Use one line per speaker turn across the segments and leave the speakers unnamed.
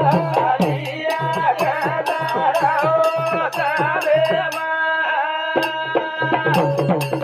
Thank you.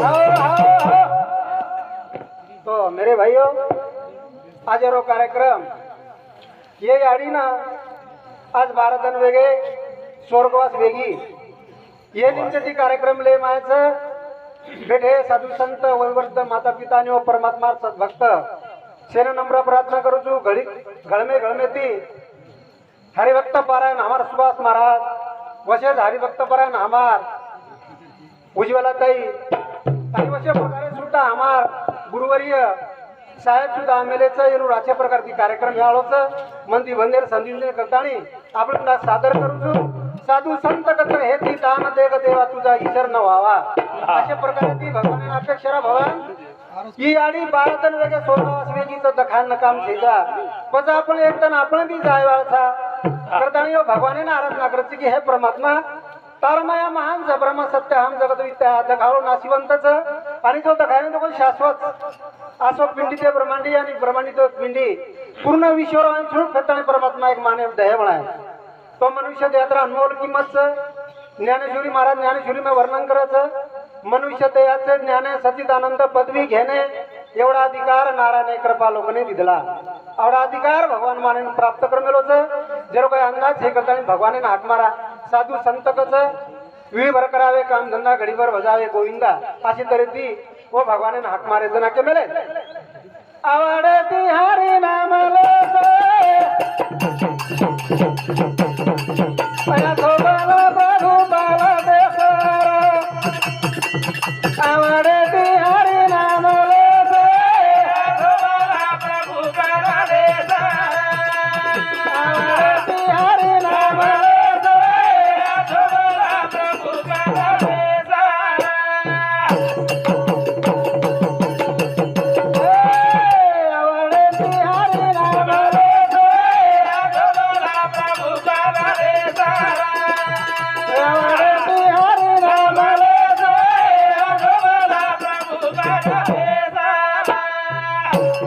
Oh! मेरे भाइयों आजरो कार्यक्रम। ये गाडीनं आज भारत वेगे स्वर्गवास वेगी। ये निमच्याची कार्यक्रम ले मायचं भेटे साधू संत वैवर्त माता पिता आणि व परमात्मा सद्भक्त सेना नम्र प्रार्थना करूचू घडी घळमे घळमेती। हरिभक्त पारायण हमार सुभाष महाराज। वशेष हरिभक्त पारायण हमार उज्ज्वला ताई। आणि वशे प्रकारे सुद्धा हमार आम्हा साहेब सुद्धा आमेलेचं येणून अशा प्रकारची कार्यक्रम याळोच मंदी बंदेर संधी करतानी आपण ना सादर करू साधू संत कथ हे ती दान देग देवा तुझा ईश्वर न व्हावा. अशा प्रकारे ती भगवान अपेक्षरा भगवान ही आणि बाळतन वेगळ्या सोनावास वेगीचं दखान काम शेजा पण आपण एकदम आपण बी जाय वाळसा करताना ह्यो भगवाने आराधना करायची की हे परमात्मा तारमाया महान ज ब्रह्म सत्य हम जगत विद्या नाशिवंतच. आणि तो दखाने तो शाश्वत. असो पिंडीचे ब्रह्मांडी आणि ब्रह्मांडी तो पिंडी. पूर्ण विश्वर आणि स्वरूप परमात्मा एक माने दहे आहे. तो मनुष्य यात्रा अनमोल किंमत ज्ञानेश्वरी महाराज ज्ञानेश्वरी में वर्णन करायचं मनुष्य दयाचे ज्ञान सचिदानंद पदवी घेणे. एवढा अधिकार नारायण कृपा लोकने दिला. एवढा अधिकार भगवान माने प्राप्त करमेलोच जर काही अंदाज हे करताना भगवाने हाक मारा. साधू संत कस वेळीभर करावे काम धंदा घडीभर बजावे गोविंदा. अशी तरी ती ओ भगवाने हाक मारे जना के मेले आवडती हरी नाम आवडती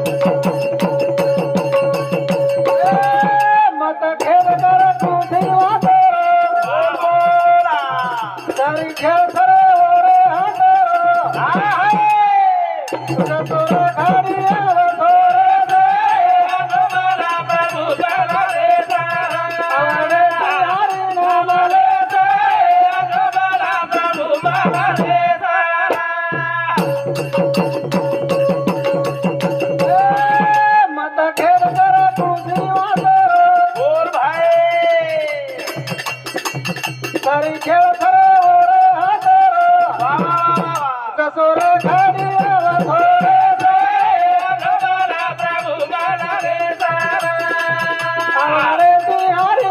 Tum. तरी खेळ कर ओरे हातर. कसोर खाली थोरे हो, हो, हो. आवडे ती हरी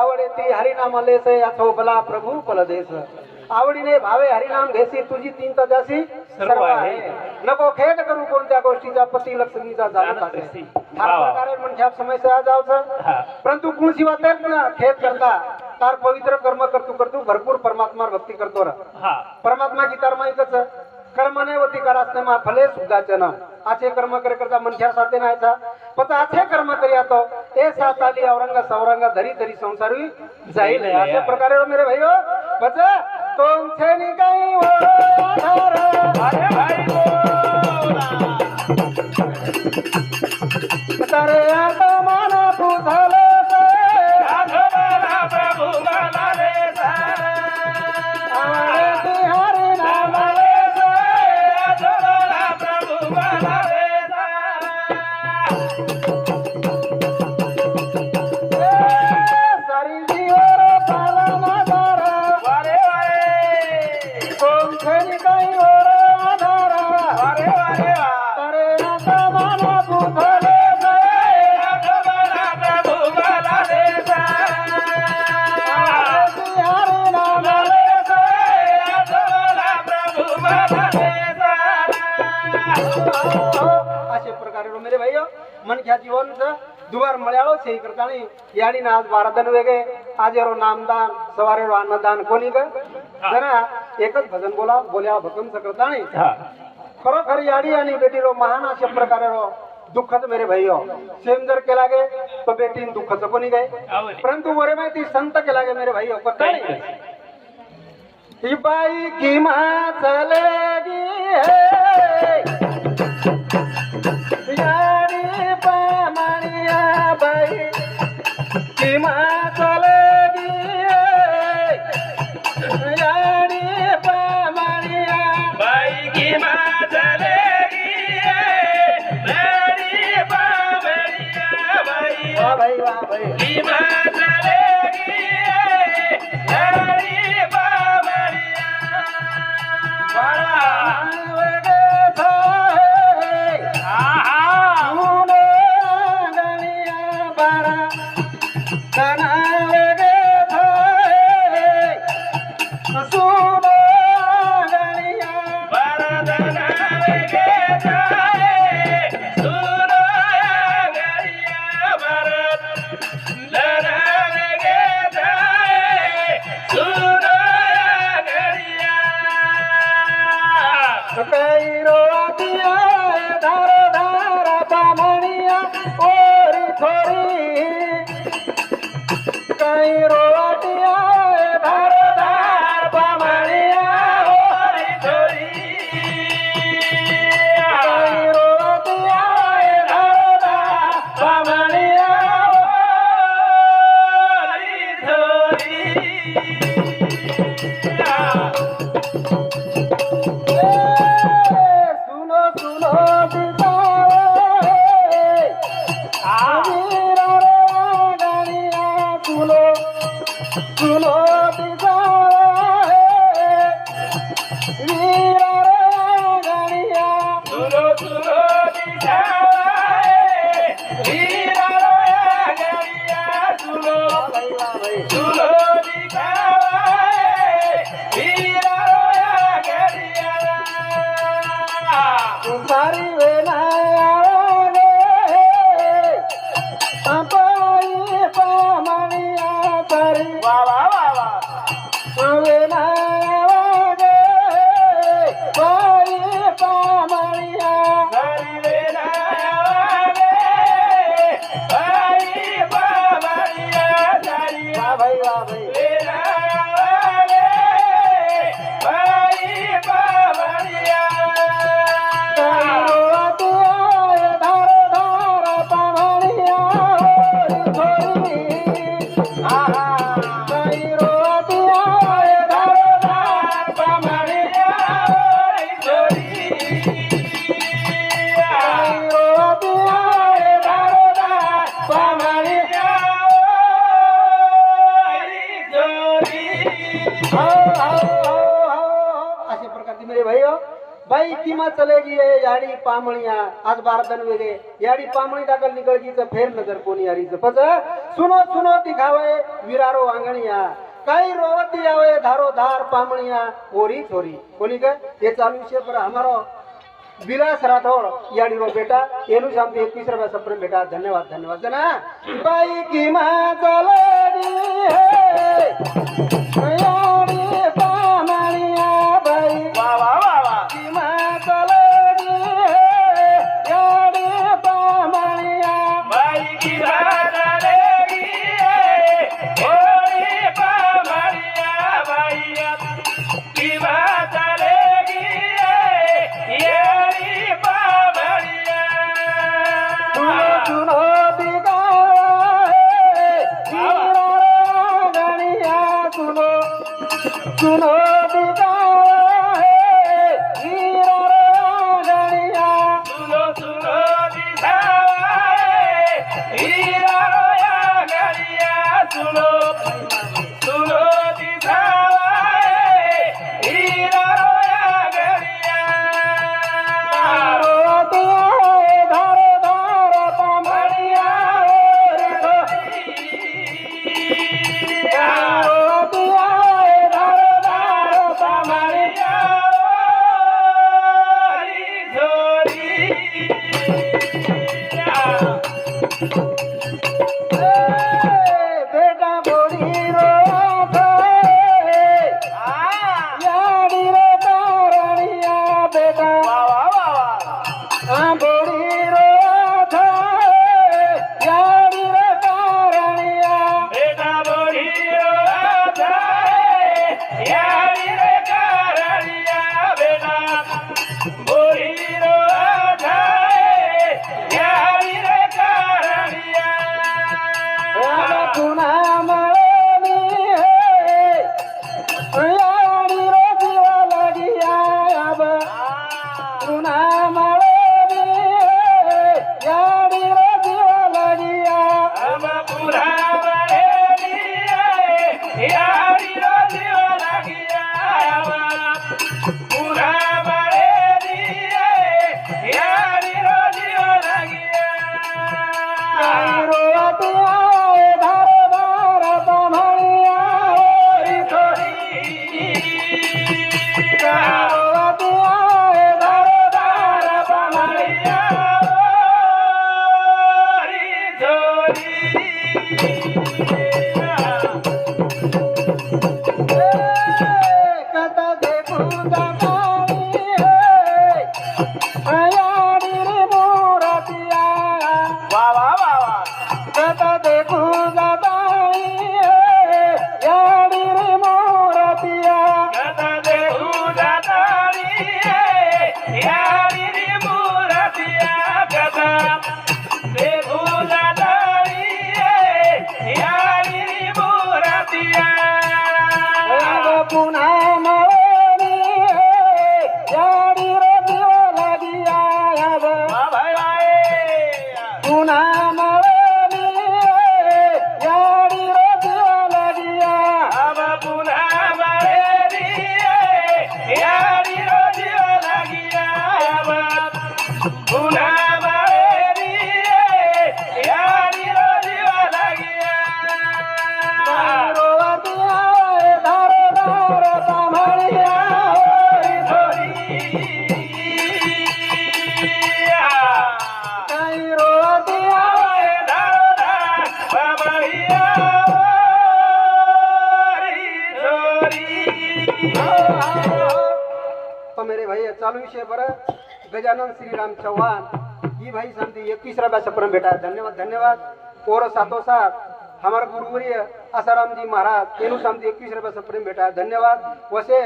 आवडे ती हरिनाम लेस या बला प्रभू पल देस आवडीने भावे हरिनाम घेसी तुझी तीन तजासी. सर्व आहे. नको खेळ करू कोणत्या गोष्टीचा पती लक्ष्मीचा जाणत असे हा प्रकारे म्हणजे समस्या जावचं. परंतु कोण शिवा ना खेळ करता. तार पवित्र कर्म करतो करतो भरपूर परमात्मा भक्ती करतो र. परमात्मा की कर्म एकच कर्मने वती करासने मा फले सुद्धाचे ना आचे कर्म करे करता मनख्या साथे नायचा पण आचे कर्म करी आतो. ए सात आली औरंग सौरंग धरी धरी संसारी जाईल अशा प्रकारे मेरे भाईओ. बच
Tarea
अशे प्रकारे रो मेरे भाइयो मन क्या जीवन से दुबार मळ्याळो से करतानी याडी ना आज बारादन वेगे आज रो नामदान सवारे रो अन्नदान कोणी ग? जना एकच भजन बोला बोल्या भकम सकरतानी
हा.
खरोखर याडी आणि बेटी रो महान अशा प्रकारे रो दुःखच मेरे भाइयो सेम जर केला गे तो बेटी दुःखच कोणी गए
आवय.
परंतु वरे माहिती संत केला गे मेरे भाइयो कतानी ही बाई की माँ चलेगी है यारी पामणिया बाई
बाई
किमा चलेगी गिये याडी पामणिया आज बारदन वेगे याडी पामणी दाखल निकळगीच फेर नजर कोणी यारीच. पच सुनो सुनो दिखावे विरारो आंगणिया काही रोवती आवे धारो धार पामणिया ओरी छोरी. कोणी का ये चालू विषय पर हमारो विलास राठौड़. याडी रो बेटा एनु ते एकवीस रुपया सप्रेम बेटा. धन्यवाद धन्यवाद. ना बाई की चले गिये. चालू विषय बरं. गजानन श्रीराम चौहान ही भाई सांगते एकवीस रुपया सप्रम धन्यवाद धन्यवाद. और सातो साथ हमारा गुरुवर्य आसाराम जी महाराज तेनू सांगते एकवीस रुपया सप्रेम भेटा धन्यवाद. वसे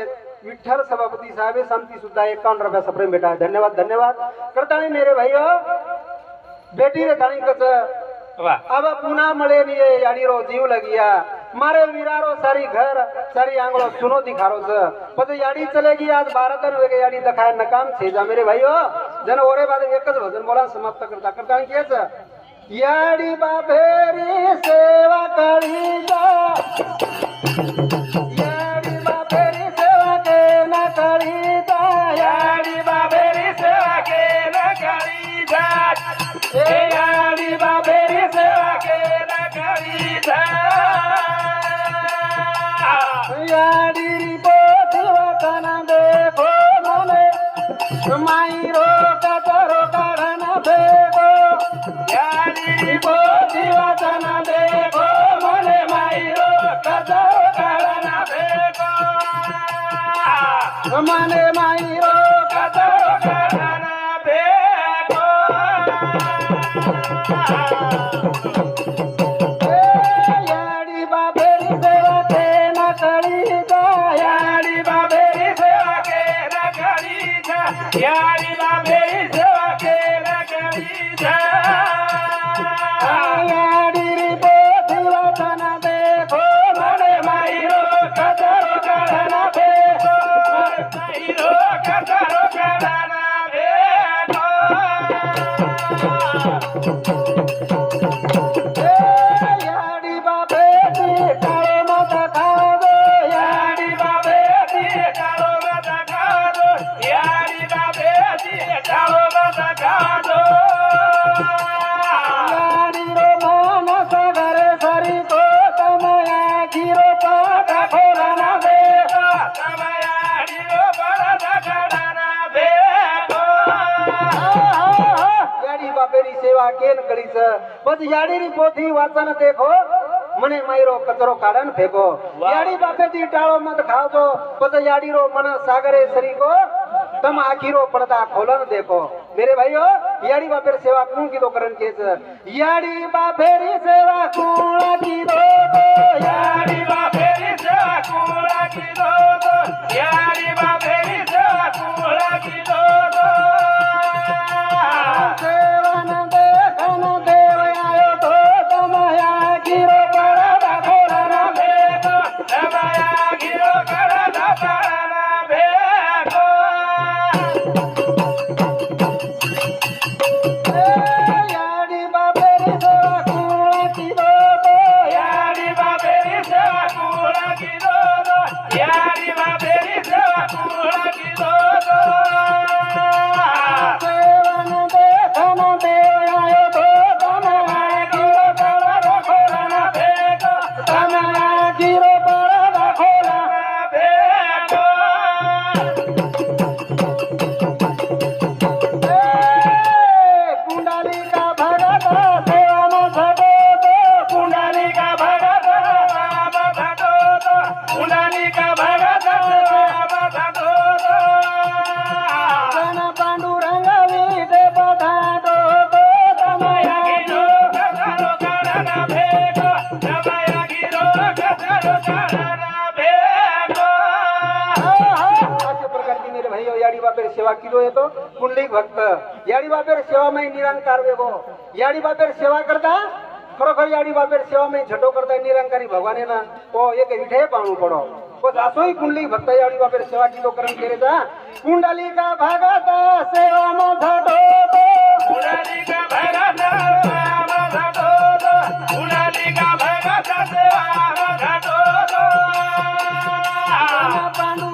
विठ्ठल सभापती साहेब सांगती सुद्धा एकावन्न रुपया सप्रेम भेटा धन्यवाद धन्यवाद. करतानी मेरे भाई बेटी रे थाणी कच अब पुन्हा मळे निये याडी रो जीव लगिया. मारे वीरारो सारी घर सारी आंगलो सुनो दिखारो स। पत याडी चलेगी आज बारह दिन वेगे याडी दखाय नकाम छे जा मेरे भाई भाइयो जन ओरे बाद एक एकच भजन बोला समाप्त करता। करता आणि केच याडी बाफेरी सेवा करी जा। याडी करी केन कळीच बस याडीरी पोथी वाचन देखो મને માયરો કચરો કાઢન ફેંકો યાડી બાપેથી ટાળો મત ખાવજો પછી યાડીરો મન સાગરે સરીકો તમ આખીરો પડદા ખોલન દેખો મેરે ભાઈઓ યાડી બાપેર સેવા કુણ કીધો કરન કે છે યાડી બાપેરી સેવા કુણ કીધો
યારી
बापेर सेवा किलो येतो पुंडलिक भक्त याडी बापेर सेवा मै निरंकार वेगो याडी बापेर सेवा करता खरोखर याडी बापेर सेवा मै झटो करता निरंकारी भगवाने ओ एक विठे पाहू पडो ओ जासोई कुंडलिक भक्त याडी बापेर सेवा किलो करम केरे जा कुंडलिका भगत सेवा मा झटो
Panu